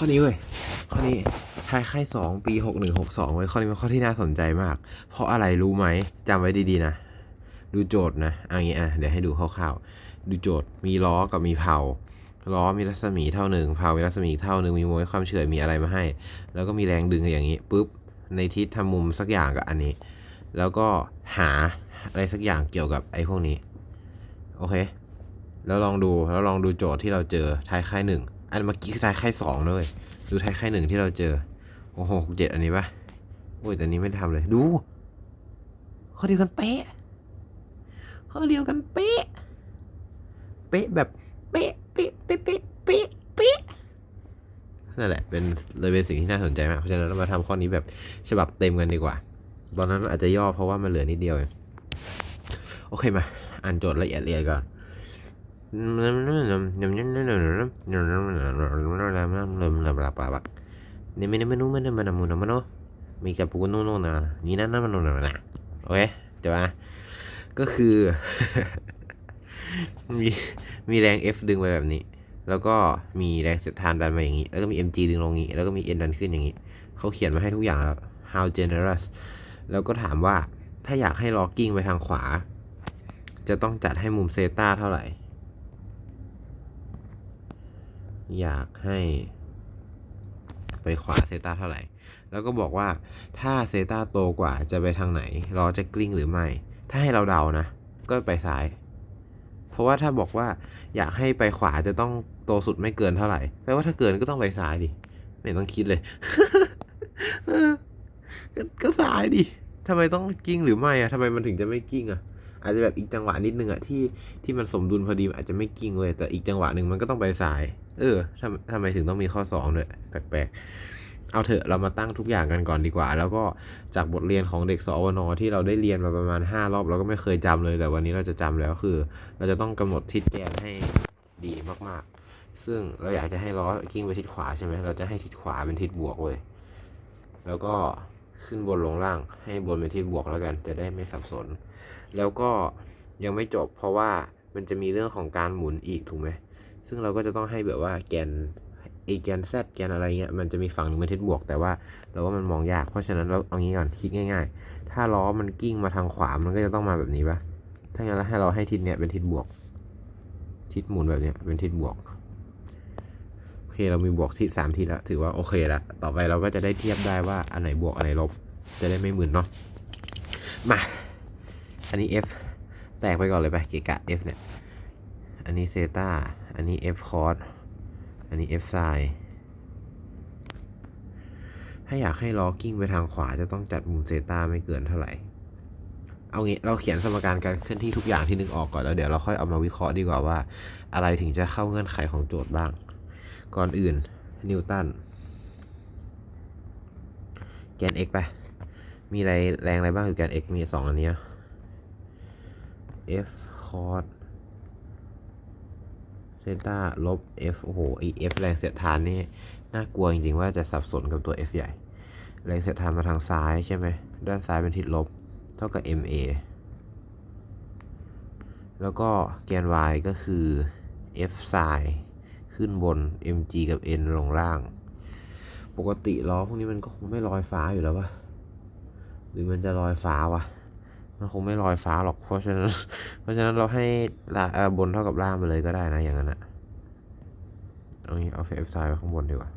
ข้อนี้เว้ย ข้อนี้ทายค่สองปีหกหนึ่งหกสองเว้ยข้อนี้เป็นข้อที่น่าสนใจมาก เพราะอะไรรู้ไหมจำไว้ดีๆนะ ดูโจทย์นะเอันนี้อะ เดี๋ยวให้ดูคร่าวๆ ดูโจทย์ มีล้อกับมีเผาล้อมีรัศมีเท่าหนึ่งเผามีรัศมีเท่าหนึ่งมีมเมนความเฉื่อยมีอะไรมาให้ แล้วก็มีแรงดึงอย่างนี้ปุ๊บ ในทิศทำมุมสักอย่างกับอันนี้ แล้วก็หาอะไรสักอย่างเกี่ยวกับไอ้พวกนี้ โอเค แล้วลองดู แล้วลองดูโจทย์ที่เราเจอท้ายค่ายหนึ่ง อันเมื่อกี้คือท้ายค่ายสองด้วยดูท้ายค่ายหนึ่งที่เราเจอ โอ้โหหกเจ็ดอันนี้ปะโอ้ยแต่นี้ไม่ได้ทำเลย ดูข้อเดียวกันเป๊ะข้อเดียวกันเป๊ะ เป๊ะแบบเป๊ะเป๊ะเป๊ะเป๊ะเป๊ะเป๊ะนั่นแหละเป็นเลยเป็นสิ่งที่น่าสนใจมากเพราะฉะนั้นเรามาทำข้อนี้แบบฉบับเต็มกันดีกว่า ตอนนั้นอาจจะย่อเพราะว่ามันเหลือนิดเดียวเองโอเคมา อ่านโจทย์ละเอียดๆก่อน นี่ไม่ได้ไม่รู้ไม่ได้มันมุนมันโนมีกับปูนโน่นนะนี่นั่นนั่นมันโนนะโอเคเดี๋ยวนะก็คือมีมีแรง F ดึงไปแบบนี้ แล้วก็มีแรงเสียดทานดันมาอย่างนี้ แล้วก็มี mg ดึงลงนี้แล้วก็มี n ดันขึ้นอย่างนี้เขาเขียนมาให้ทุกอย่างแล้ว how generous แล้วก็ถามว่าถ้าอยากให้ล็อกกิ้งไปทางขวา จะต้องจัดให้มุมเซต้าเท่าไหร่ อยากให้ไปขวาเซตาเท่าไหร่ แล้วก็บอกว่าถ้าเซตาโตกว่าจะไปทางไหนล้อจะกลิ้งหรือไม่ ถ้าให้เราเดานะ ก็ไปซ้าย เพราะว่าถ้าบอกว่าอยากให้ไปขวาจะต้องโตสุดไม่เกินเท่าไหร่แปลว่าถ้าเกินก็ต้องไปซ้ายดิไม่ต้องคิดเลยก็ก็ซ้ายดิทำไมต้องกิ้งหรือไม่อะทำไมมันถึงจะไม่กิ้งอะอาจจะแบบอีกจังหวะนิดนึงอะที่ที่มันสมดุลพอดีอาจจะไม่กิ้งเว้ยแต่อีกจังหวะหนึ่งมันก็ต้องไปซ้าย เออทำทำไมถึงต้องมีข้อสองด้วย แปลกๆ เอาเถอะเรามาตั้งทุกอย่างกันก่อนดีกว่า แล้วก็จากบทเรียนของเด็กสอวนที่เราได้เรียนมาประมาณ 5 รอบเราก็ไม่เคยจำเลยแต่วันนี้เราจะจำแล้วคือ เราจะต้องกำหนดทิศแกนให้ดีมากๆ ซึ่งเราอยากจะให้ล้อกิ้งไปทิศขวาใช่ไหมเราจะให้ทิศขวาเป็นทิศบวกเว้ยแล้วก็ขึ้นบนลงล่าง ให้บนเป็นทิศบวกแล้วกัน จะได้ไม่สับสน แล้วก็ยังไม่จบเพราะว่ามันจะมีเรื่องของการหมุนอีกถูกไหม ซึ่งเราก็จะต้องให้แบบว่าแกนไอแกน z แกนอะไรเงี้ยมันจะมีฝั่งหนึ่งเป็นทิศบวก แต่ว่าเราว่ามันมองยาก เพราะฉะนั้นเราเอางี้ก่อนคิดง่าย ๆ ถ้าล้อมันกิ้งมาทางขวามันก็จะต้องมาแบบนี้ปะถ้างั้นเราให้เราให้ทิศเนี้ยเป็นทิศบวก ทิศหมุนแบบเนี้ยเป็นทิศบวกโอเคเรามีบวกทิศสามทิศแล้วถือว่าโอเคละต่อไปเราก็จะได้เทียบได้ว่าอันไหนบวกอันไหนลบ จะได้ไม่หมึนเนาะมาอันนี้ f แตกไปก่อนเลยไปเกะกะ f เนี่ยอันนี้เซตา อันนี้ f cos อันนี้ f sin ถ้าอยากให้ล้อกิ้งไปทางขวาจะต้องจัดมุมเซตาไม่เกินเท่าไหร่ เอางี้เราเขียนสมการการเคลื่อนที่ทุกอย่างที่นึกออกก่อนแล้วเดี๋ยวเราค่อยเอามาวิเคราะห์ดีกว่าว่า อะไรถึงจะเข้าเงื่อนไขของโจทย์บ้าง ก่อนอื่นนิวตันแกน x ไป มีอะไรแรงอะไรบ้างคือแกน x มีสองอันเนี้ย f cos ซตาลบ f โอ้โหไอ f แรงเสียดทานนี่น่ากลัวจริงๆ ว่าจะสับสนกับตัว f ใหญ่ แรงเสียดทานมาทางซ้ายใช่ไหม ด้านซ้ายเป็นทิศลบ เท่ากับ ma แล้วก็แกน y ก็คือ f sin ขึ้นบน mg กับ n ลงล่าง ปกติล้อพวกนี้มันก็คงไม่ลอยฟ้าอยู่แล้ววะหรือมันจะลอยฟ้าวะ มันคงไม่ลอยฟ้าหรอก เพราะฉะนั้น เพราะฉะนั้นเราให้ลาบนเท่ากับล่างไปเลยก็ได้นะ อย่างนั้นอะเอางี้เอาเฟฟไซด์ไว้ข้างบนดีกว่า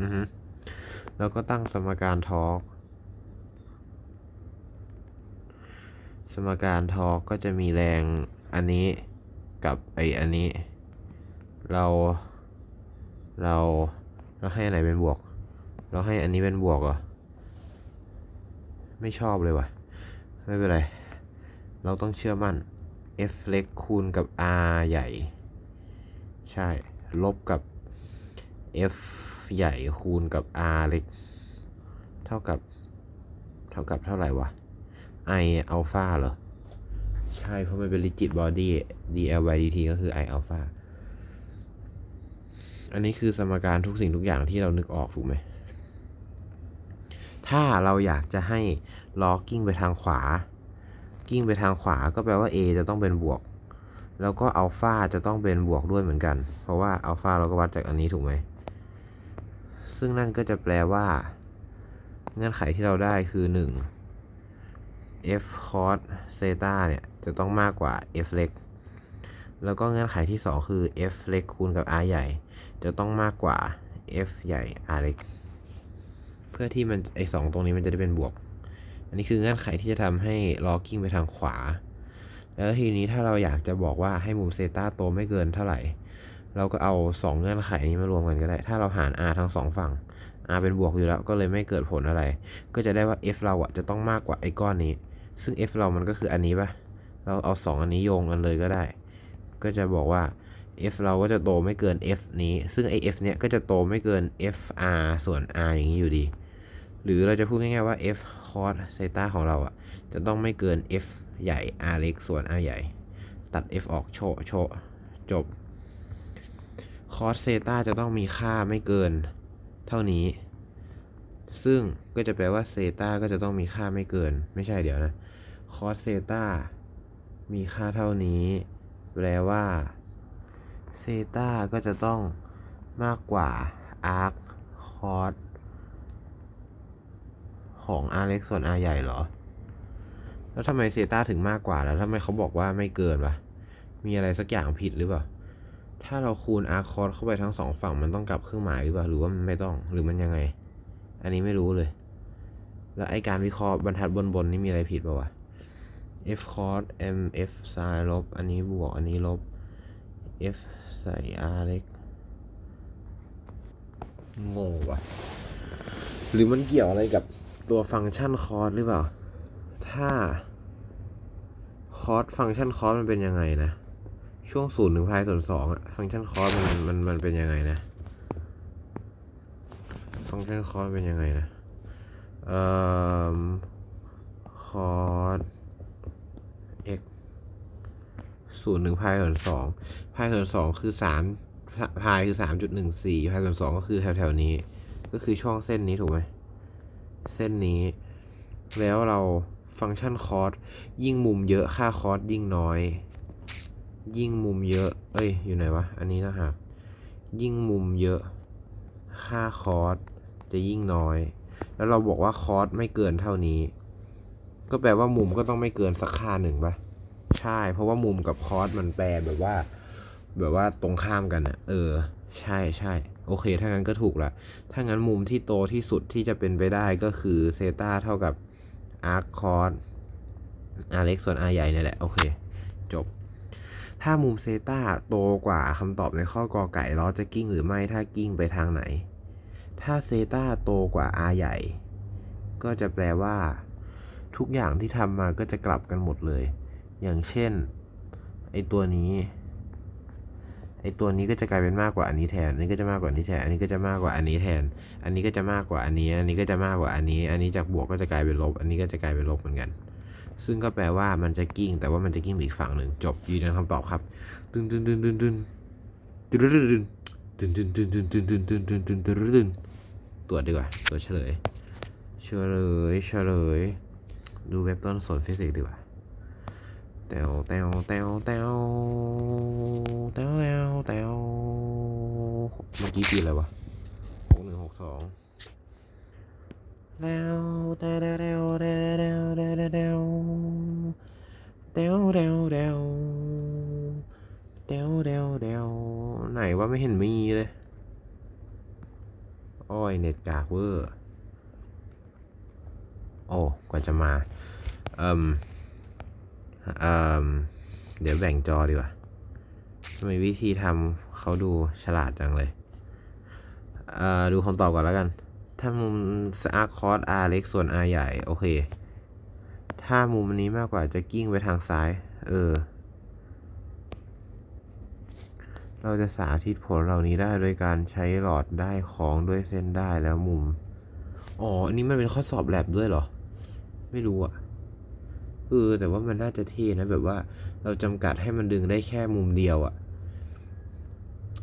อือฮึแล้วก็ตั้งสมการทอร์กสมการทอร์กก็จะมีแรงอันนี้กับไออันนี้ เรา เรา เราให้อันไหนเป็นบวก เราให้อันนี้เป็นบวกเหรอ ไม่ชอบเลยว่ะ ไม่เป็นไร เราต้องเชื่อมั่น f เล็กคูณกับ r ใหญ่ ใช่ ลบกับ f ใหญ่คูณกับ r เล็ก เท่ากับ เท่ากับเท่าไหร่วะ i อัลฟาเหรอ ใช่ เพราะมันเป็น rigid body dl by dt ก็คือ i อัลฟาอันนี้คือสมการทุกสิ่งทุกอย่างที่เรานึกออกถูกไหม ถ้าเราอยากจะให้ล้อกิ้งไปทางขวา กิ้งไปทางขวาก็แปลว่า A จะต้องเป็นบวก แล้วก็อัลฟาจะต้องเป็นบวกด้วยเหมือนกัน เพราะว่าอัลฟาเราก็วัดจากอันนี้ถูกไหม ซึ่งนั่นก็จะแปลว่า เงื่อนไขที่เราได้คือ 1 f cos เซตาเนี่ยจะต้องมากกว่า f เล็ก แล้วก็เงื่อนไขที่ 2 คือ f เล็กคูณกับ r ใหญ่ จะต้องมากกว่า f ใหญ่ r เล็ก พื่อที่มันไอสองตรงนี้มันจะได้เป็นบวก อันนี้คือเงื่อนไขที่จะทำให้ล้อกกิ้งไปทางขวา แล้วทีนี้ถ้าเราอยากจะบอกว่าให้มุมเซต้าโตไม่เกินเท่าไหร่ เราก็เอา 2 เงื่อนไขนี้มารวมกันก็ได้ ถ้าเราหาร r ทั้งสองฝั่ง r เป็นบวกอยู่แล้วก็เลยไม่เกิดผลอะไร ก็จะได้ว่า f เราอะจะต้องมากกว่าไอ้ก้อนนี้ ซึ่ง f เรามันก็คืออันนี้ปะเราเอา 2 อันนี้โยงกันเลยก็ได้ ก็จะบอกว่า f เราก็จะโตไม่เกิน f นี้ ซึ่งไอ้ f เนี้ยก็จะโตไม่เกิน f r ส่วน r อย่างนี้อยู่ดี หรือเราจะพูดง่ายๆว่า f cos เซตาของเราอะจะต้องไม่เกิน f ใหญ่ r เล็กส่วน r ใหญ่ ตัด f ออกโชะโชะจบ cos เซตาจะต้องมีค่าไม่เกินเท่านี้ ซึ่งก็จะแปลว่าเซตาก็จะต้องมีค่าไม่เกิน ไม่ใช่เดี๋ยวนะ cos เซตามีค่าเท่านี้ แปลว่าเซตาก็จะต้องมากกว่า arc cos ของ r เล็กส่วน r ใหญ่เหรอ แล้วทำไมเซต้าถึงมากกว่าแล้วทำไมเขาบอกว่าไม่เกินวะ มีอะไรสักอย่างผิดหรือเปล่า ถ้าเราคูณ r cos เข้าไปทั้งสองฝั่งมันต้องกลับเครื่องหมายหรือเปล่า หรือว่ามันไม่ต้อง หรือมันยังไง อันนี้ไม่รู้เลย แล้วไอการวิเคราะห์บรรทัดบนบนนี่มีอะไรผิดป่าวะ f cos m f sin ลบ อันนี้บวก อันนี้ลบ f ใส่ r เล็กงงว่ะ หรือมันเกี่ยวอะไรกับ ตัวฟังก์ชันคอร์สหรือเปล่า ถ้าคอร์สฟังก์ชันคอร์สมันเป็นยังไงนะ ช่วงศูนย์ถึงพายส่วนสองอะฟังก์ชันคอร์สมันมันมันเป็นยังไงนะ ฟังก์ชันคอร์สเป็นยังไงนะ เอ่อคอร์ส x ศูนย์ถึงพายส่วนสองพายส่วนสองคือสามพายคือสามจุดหนึ่งสี่พายส่วนสองก็คือแถวแถวนี้ ก็คือช่องเส้นนี้ถูกไหม เส้นนี้ แล้วเราฟังก์ชันคอร์สยิ่งมุมเยอะค่าคอร์สยิ่งน้อย ยิ่งมุมเยอะ เอ้ย อยู่ไหนวะ อันนี้นะครับยิ่งมุมเยอะ ค่าคอร์สจะยิ่งน้อย แล้วเราบอกว่าคอร์สไม่เกินเท่านี้ ก็แปลว่ามุมก็ต้องไม่เกินสักค่าหนึ่งปะใช่ เพราะว่ามุมกับคอร์สมันแปลแบบว่า แบบว่าตรงข้ามกันอะเออ ใช่ใช่ โอเค ถ้างั้นก็ถูกละ ถ้างั้นมุมที่โตที่สุดที่จะเป็นไปได้ก็คือเซตาเท่ากับอาร์คคอร์สอาร์เล็กส่วนอาร์ใหญ่เนี่ยแหละ โอเค จบ ถ้ามุมเซตาโตกว่าคำตอบในข้อกอไก่ล้อจะกิ้งหรือไม่ถ้ากิ้งไปทางไหน ถ้าเซตาโตกว่าอาร์ใหญ่ ก็จะแปลว่า ทุกอย่างที่ทำมาก็จะกลับกันหมดเลย อย่างเช่น ไอตัวนี้ ไอตัวนี้ก็จะกลายเป็นมากกว่าอันนี้แทน อันนี้ก็จะมากกว่าอันนี้แทน อันนี้ก็จะมากกว่าอันนี้แทน อันนี้ก็จะมากกว่าอันนี้ อันนี้ก็จะมากกว่าอันนี้ อันนี้จากบวกก็จะกลายเป็นลบ อันนี้ก็จะกลายเป็นลบเหมือนกัน ซึ่งก็แปลว่ามันจะกิ้ง แต่ว่ามันจะกิ้งอีกฝั่งหนึ่งจบยืนยันคำตอบครับตึนตึนตึนตึนตึนตึนตึนตึนตึนตึนตึนตึนตึนตึนตึนตึนตึนตึนตรวจดีกว่าตรวจเฉลย เฉลย เฉลย ดูเว็บต้นสนฟิสิกส์ดีกว่า แตวแตวแตวแตวแตวแตวแตวเมื่อกี้ปีอะไรวะหกหนึ่งหกสองแล้วแตวแตวแตวแตวแตวแตวแตวแตวแตวแตวแตวแตวแตวแตวไหนว่าไม่เห็นมีเลยอ้อยเน็ตกากเวอร์ โอ้ กว่าจะมา เอ่ม เเดี๋ยวแบ่งจอดีกว่าทำไมวิธีทำเขาดูฉลาดจังเลยเดูคำตอบก่อนแล้วกัน ถ้ามุม r cos r เล็กส่วน r ใหญ่ โอเค ถ้ามุมนี้มากกว่าจะกิ้งไปทางซ้าย เออ เราจะสาธิตผลเหล่านี้ได้โดยการใช้หลอดได้ของด้วยเส้นได้แล้วมุม อ๋อ อันนี้มันเป็นข้อสอบแลบด้วยเหรอ ไม่รู้อะ เออแต่ว่ามันน่าจะเท่นะแบบว่าเราจำกัดให้มันดึงได้แค่มุมเดียวอะ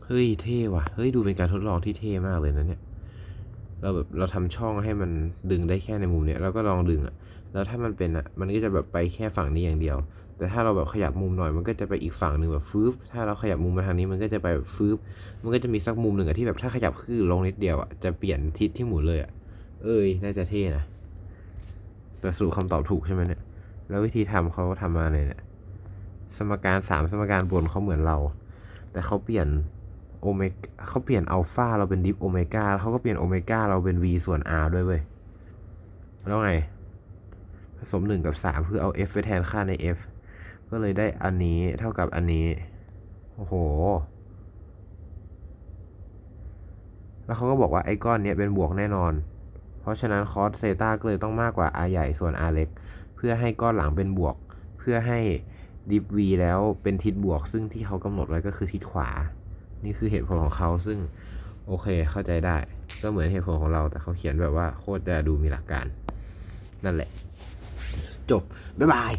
เฮ้ยเท่ว่ะเฮ้ยดูเป็นการทดลองที่เท่มากเลยนะเนี่ยเราแบบเราทำช่องให้มันดึงได้แค่ในมุมเนี้ยเราก็ลองดึงอะแล้วถ้ามันเป็นอะมันก็จะแบบไปแค่ฝั่งนี้อย่างเดียว แต่ถ้าเราแบบขยับมุมหน่อยมันก็จะไปอีกฝั่งหนึ่งแบบฟืบถ้าเราขยับมุมมาทางนี้มันก็จะไปแบบฟืบมันก็จะมีสักมุมหนึ่งอะที่แบบถ้าขยับขึ้นลงนิดเดียวอะจะเปลี่ยนทิศที่หมุนเลยอะเอ้ยน่าจะเท่นะแต่สรุปคำตอบถูกใช่ไหมเนี่ย แล้ววิธีทำเขาทำมาเนี่ย สมการสามสมการบนเขาเหมือนเรา แต่เขาเปลี่ยนโอเมกเขาเปลี่ยนอัลฟาเราเป็นดิฟโอเมก้าแล้วเขาก็เปลี่ยนโอเมก้าเราเป็น v ส่วน r ด้วยเว้ย แล้วไง ผสมหนึ่งกับสามคือเอา f ไปแทนค่าใน f ก็เลยได้อันนี้เท่ากับอันนี้ โอ้โห แล้วเขาก็บอกว่าไอ้ก้อนเนี้ยเป็นบวกแน่นอน เพราะฉะนั้นคอสเซต้าก็เลยต้องมากกว่า r ใหญ่ส่วน r เล็ก พื่อให้ก้อนหลังเป็นบวก เพื่อให้ดิฟวีแล้วเป็นทิศบวก ซึ่งที่เขากำหนดไว้ก็คือทิศขวา นี่คือเหตุผลของเขาซึ่งโอเคเข้าใจได้ ก็เหมือนเหตุผลของเราแต่เขาเขียนแบบว่าโคตรจะดูมีหลักการ นั่นแหละ จบ บ๊ายบาย